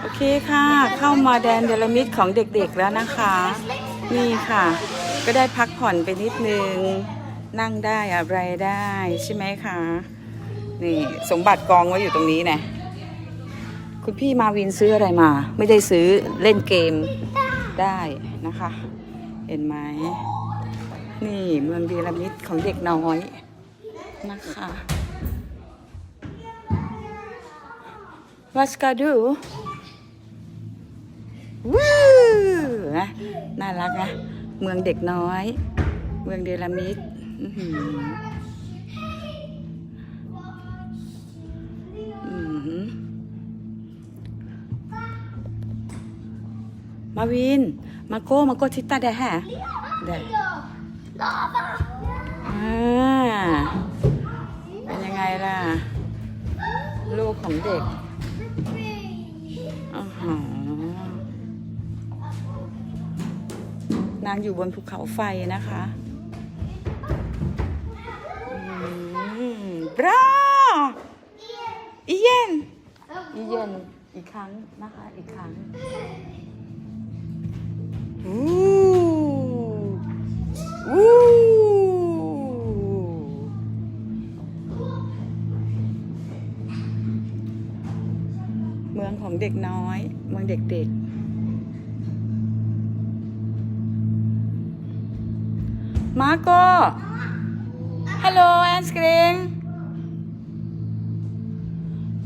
โอเคค่ะ เข้ามาแดนเดลมิดของเด็กๆแล้วนะคะ นี่ค่ะ ก็ได้พักผ่อนไปนิดนึง นั่งได้อะไรได้ใช่ไหมคะนี่สมบัติกองไว้อยู่ตรงนี้นะคุณพี่มาวินซื้ออะไรมา ไม่ได้ซื้อเล่นเกมได้นะคะ เห็นไหมนี่เมืองเดลมิดของเด็กน้อยนะคะ What's g o do วู้ นะ น่ารักนะ เมืองเด็กน้อย เมืองเดลามิดมาวิน มาโก้ มาโก้ทิตตาได้ฮะได้อ่าเป็นยังไงล่ะ ลูกของเด็กอ๋อ นางอยู่บนภูเขาไฟนะคะอืมบราอีเย็นอีเย็นอีกครั้งนะคะ อีกครั้งอู้อู้เมืองของเด็กน้อย เมืองเด็กๆ มาโกฮัลโหลแอนสกริง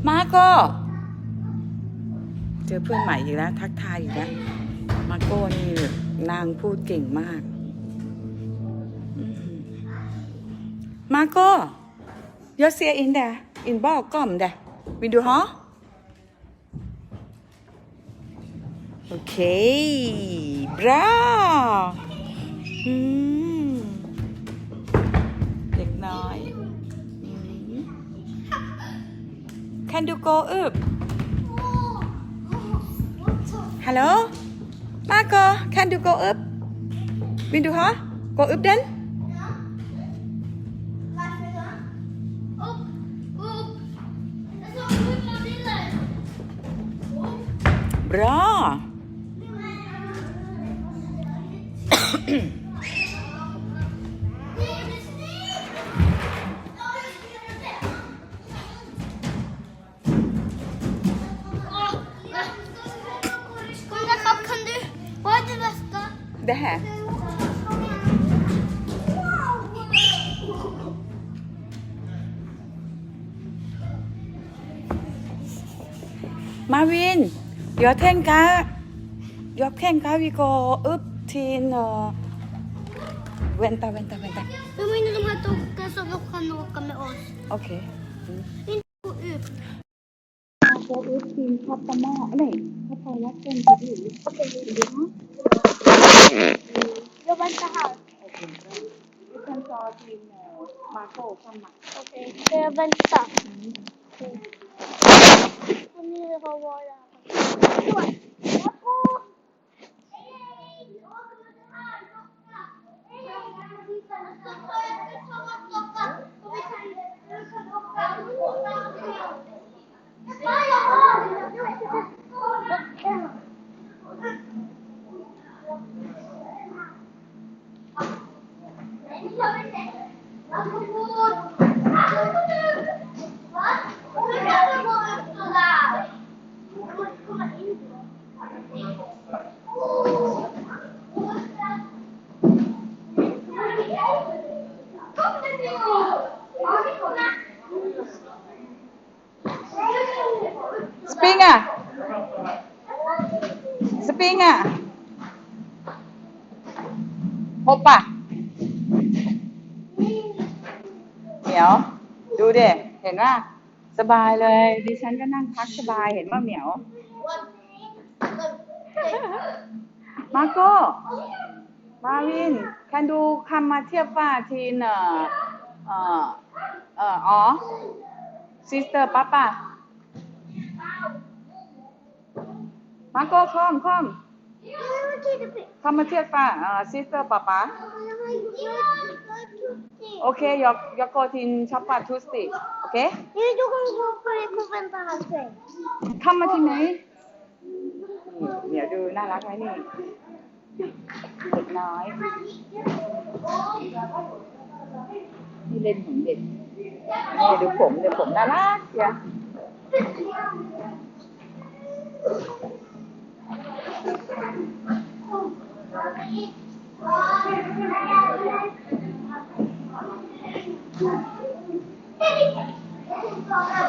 มาโกเจอเพื่อนใหม่อีกแล้ว ทักทายอีกแล้ว มาโก้นี่นางพูดเก่งมากอื้อหือมาโก้ยอเซียอินเดอินบอกก่อมเดวินดูฮะโอเคบราอืม Can you go up Hello Marco Can you go up Will du ha Go up then Bra bästa? Det här Marvin Jag tänker Jag tänker vi går upp till uh, Vänta, vänta, vänta Hur menar de här dockorna som de kan åka med oss? Okej Inte gå ut. โกอุสทีมพัตมา nej พัทวัดเป็นที่ดีโอเคดีนะ Jag väntar här. Okej du kan ta till Marco och Kamma Okej, ska jag vänta? Okej. Och ni har Springa Hoppa เหมียว ดูเด็เห็นว่าสบายเลย ดิฉันก็นั่งพักสบายเห็นว่าเหมียว มาโก้ มาวิน can do คำมาเทียบว่าทีนเอ่อเอ่อเอ่ออ๋อ sister ป้าป้า มาโก้คอมคอมคำมาเทียบว่าอ่อ sister ป้าป้าโอเคยกยกโกทินช็อปป้าทูสติโอเค Nej, du kan gå på det och vänta här sen. คำมาที่ไหนน่ารักไหมนี่เด็กน้อยที่เล่นของเด็กนี่ดูผมเดี๋ยวผมน่ารักเชียว อ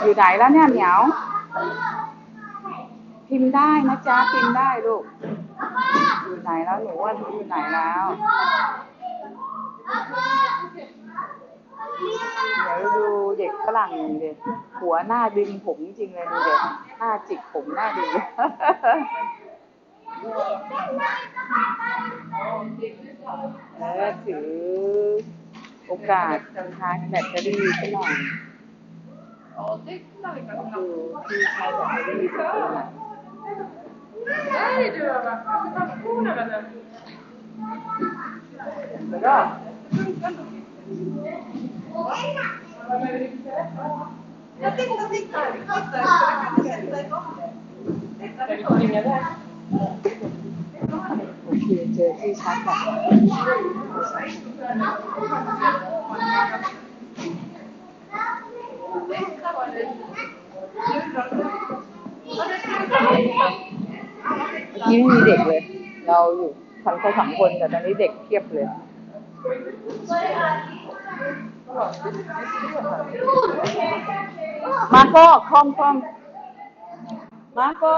ยู่ไหนแล้วเนี่ยเหมียว พิมพ์ได้นะจ๊ะพิมพ์ได้ลูก อยู่ไหนแล้วหนูว่าหนูอยู่ไหนแล้ว เดี๋ยวดูเด็กฝรั่งเด็กหัวหน้าดึงผมจริงเลยดูเด็กหน้าจิกผมหน้าดี เออถือโอกาสชาร์จแบตเตอรี่ซะหน่อยดูที่ใช้แบตเตอรี่เป็นตัว Nej du, varför var det med den? แล้วก็โอเค เจอที่ชาร์จแบตเมื่อกี้ไม่มีเด็กเลย เราอยู่สองคนสามคนแต่ตอนนี้เด็กเพียบเลย Marco, komm, komm. Marco,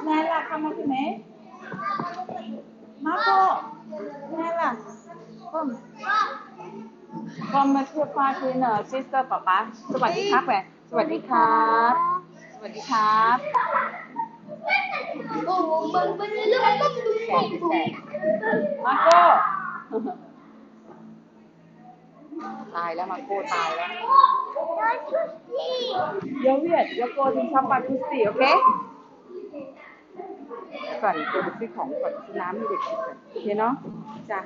schneller, komm mal mit. Marco, schneller. Komm. Komm mal hier Party, ne? Sister, Papa. สวัสดีครับแหวนสวัสดีครับ สวัสดีครับโอ้โหมันเป็นเรื่องต้องดูแสสิบแสบมาโก้ตายแล้วมาโก้ตายแล้วเดี๋ยวเวียดเก่อปปาทุสตีโอเคก่อนโกไปซื้อของก่อนซื้อน้ำให้เด็กกินก่อนโอเคเนาะจ้า